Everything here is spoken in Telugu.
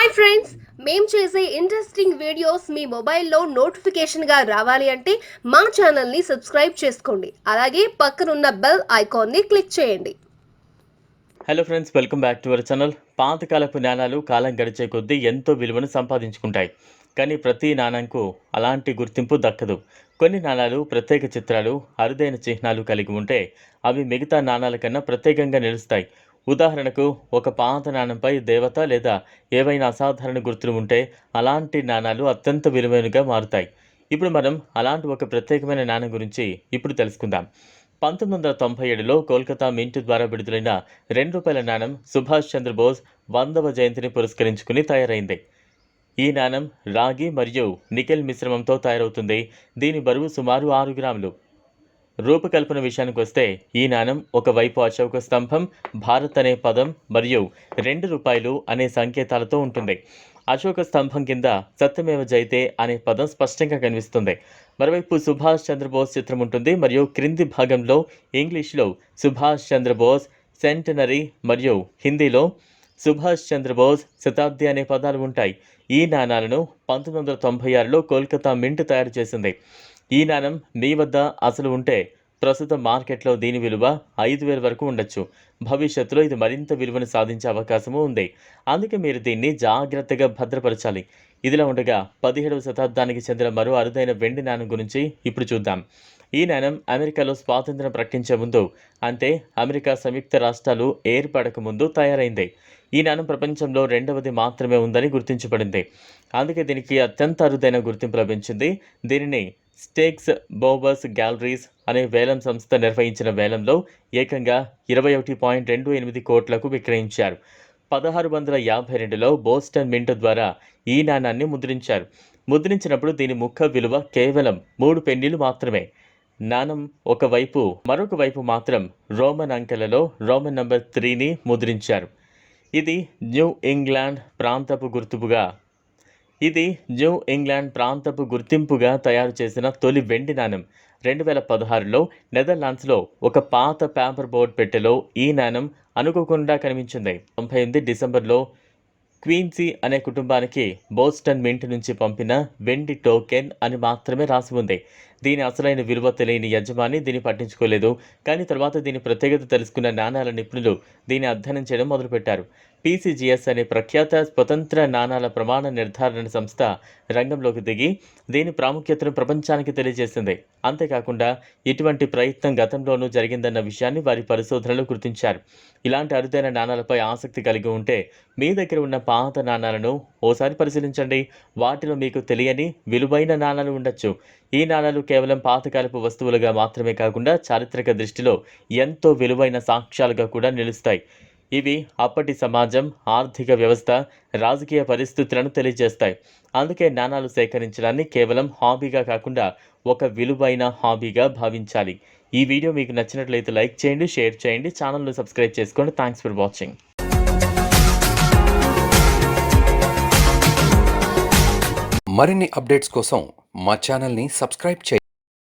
హాయ్ ఫ్రెండ్స్ మేము చేసే ఇంట్రెస్టింగ్ వీడియోస్ మీ మొబైల్లో నోటిఫికేషన్గా రావాలి అంటే మా ఛానల్ని సబ్స్క్రైబ్ చేసుకోండి. అలాగే పక్కనున్న బెల్ ఐకాన్ని క్లిక్ చేయండి. Hello friends welcome back to our channel పాతకాలపు నాణాలు కాలం గడిచే కొద్దీ ఎంతో విలువను సంపాదించుకుంటాయి. కానీ ప్రతి నాణంకు అలాంటి గుర్తింపు దక్కదు. కొన్ని నాణాలు ప్రత్యేక చిత్రాలు అరుదైన చిహ్నాలు కలిగి ఉంటే అవి మిగతా నాణాల కన్నా ప్రత్యేకంగా నిలుస్తాయి. ఉదాహరణకు ఒక పాత నాణంపై దేవత లేదా ఏవైనా అసాధారణ గుర్తులు ఉంటే అలాంటి నాణాలు అత్యంత విలువైనగా మారుతాయి. ఇప్పుడు మనం అలాంటి ఒక ప్రత్యేకమైన నాణం గురించి ఇప్పుడు తెలుసుకుందాం. పంతొమ్మిది వందల తొంభై ఏడులో కోల్కతా మింట్ ద్వారా విడుదలైన రెండు రూపాయల నాణం సుభాష్ చంద్రబోస్ వందవ జయంతిని పురస్కరించుకుని తయారైంది. ఈ నాణం రాగి మరియు నికెల్ మిశ్రమంతో తయారవుతుంది. దీని బరువు సుమారు ఆరు గ్రాములు. రూపకల్పన విషయానికి వస్తే ఈ నాణం ఒకవైపు అశోక స్తంభం భారత్ అనే పదం మరియు రెండు రూపాయలు అనే సంకేతాలతో ఉంటుంది. అశోక స్తంభం కింద సత్యమేవ జైతే అనే పదం స్పష్టంగా కనిపిస్తుంది. మరోవైపు సుభాష్ చంద్రబోస్ చిత్రం ఉంటుంది మరియు క్రింది భాగంలో ఇంగ్లీష్లో సుభాష్ చంద్రబోస్ సెంటనరీ మరియు హిందీలో సుభాష్ చంద్రబోస్ శతాబ్ది అనే పదాలు ఉంటాయి. ఈ నాణాలను పంతొమ్మిది వందల తొంభై ఆరులో కోల్కతా మింట్ తయారు చేసింది. ఈ నాణం మీ వద్ద అసలు ఉంటే ప్రస్తుతం మార్కెట్లో దీని విలువ ఐదు వేల వరకు ఉండొచ్చు. భవిష్యత్తులో ఇది మరింత విలువను సాధించే అవకాశము ఉంది. అందుకే మీరు దీన్ని జాగ్రత్తగా భద్రపరచాలి. ఇదిలా ఉండగా పదిహేడవ శతాబ్దానికి చెందిన మరో అరుదైన వెండి నాణం గురించి ఇప్పుడు చూద్దాం. ఈ నాణం అమెరికాలో స్వాతంత్రం ప్రకటించే ముందు అంటే అమెరికా సంయుక్త రాష్ట్రాలు ఏర్పడక ముందు తయారైంది. ఈ నాణం ప్రపంచంలో రెండవది మాత్రమే ఉందని గుర్తించబడింది. అందుకే దీనికి అత్యంత అరుదైన గుర్తింపు లభించింది. దీనిని స్టేక్స్ బోబస్ గ్యాలరీస్ అనే వేలం సంస్థ నిర్వహించిన వేలంలో ఏకంగా ఇరవై ఒకటి పాయింట్ రెండు ఎనిమిది కోట్లకు విక్రయించారు. పదహారు వందల యాభై రెండులో బోస్టన్ మింట్ ద్వారా ఈ నాణాన్ని ముద్రించారు. ముద్రించినప్పుడు దీని ముఖ విలువ కేవలం మూడు పెన్నీలు మాత్రమే. నాణం ఒకవైపు మరొక వైపు మాత్రం రోమన్ అంకెలలో రోమన్ నంబర్ త్రీని ముద్రించారు. ఇది న్యూ ఇంగ్లాండ్ ప్రాంతపు గుర్తుపుగా ఇది న్యూ ఇంగ్లాండ్ ప్రాంతపు గుర్తింపుగా తయారు చేసిన తొలి వెండి నాణం. రెండు వేల పదహారులో నెదర్లాండ్స్లో ఒక పాత పేపర్ బోర్డ్ పెట్టెలో ఈ నాణం అనుకోకుండా కనిపించింది. తొంభై ఎనిమిది డిసెంబర్లో క్వీన్సీ అనే కుటుంబానికి బోస్టన్ మింట్ నుంచి పంపిన వెండి టోకెన్ అని మాత్రమే రాసి ఉంది. దీని అసలైన విలువ తెలియని యజమాని దీన్ని పట్టించుకోలేదు. కానీ తర్వాత దీని ప్రత్యేకత తెలుసుకున్న నాణాల నిపుణులు దీన్ని అధ్యయనం చేయడం మొదలుపెట్టారు. పీసీజీఎస్ అనే ప్రఖ్యాత స్వతంత్ర నాణాల ప్రమాణ నిర్ధారణ సంస్థ రంగంలోకి దిగి దీని ప్రాముఖ్యతను ప్రపంచానికి తెలియజేసింది. అంతేకాకుండా ఇటువంటి ప్రయత్నం గతంలోనూ జరిగిందన్న విషయాన్ని వారి పరిశోధనలు గుర్తించారు. ఇలాంటి అరుదైన నాణాలపై ఆసక్తి కలిగి ఉంటే మీ దగ్గర ఉన్న పాత నాణాలను ఓసారి పరిశీలించండి. వాటిలో మీకు తెలియని విలువైన నాణాలు ఉండొచ్చు. ఈ నాణాలు కేవలం పాతకాలపు వస్తువులుగా మాత్రమే కాకుండా చారిత్రక దృష్టిలో ఎంతో విలువైన సాక్ష్యాలుగా కూడా నిలుస్తాయి. ఇవి అప్పటి సమాజం ఆర్థిక వ్యవస్థ రాజకీయ పరిస్థితులను తెలియజేస్తాయి. అందుకే నాణాలు సేకరించడాన్ని కేవలం హాబీగా కాకుండా ఒక విలువైన హాబీగా భావించాలి. ఈ వీడియో మీకు నచ్చినట్లయితే లైక్ చేయండి షేర్ చేయండి ఛానల్ను సబ్స్క్రైబ్ చేసుకోండి. Thanks for watching. మరిన్ని అప్డేట్స్ కోసం మా ఛానల్ని సబ్స్క్రైబ్ చేయండి.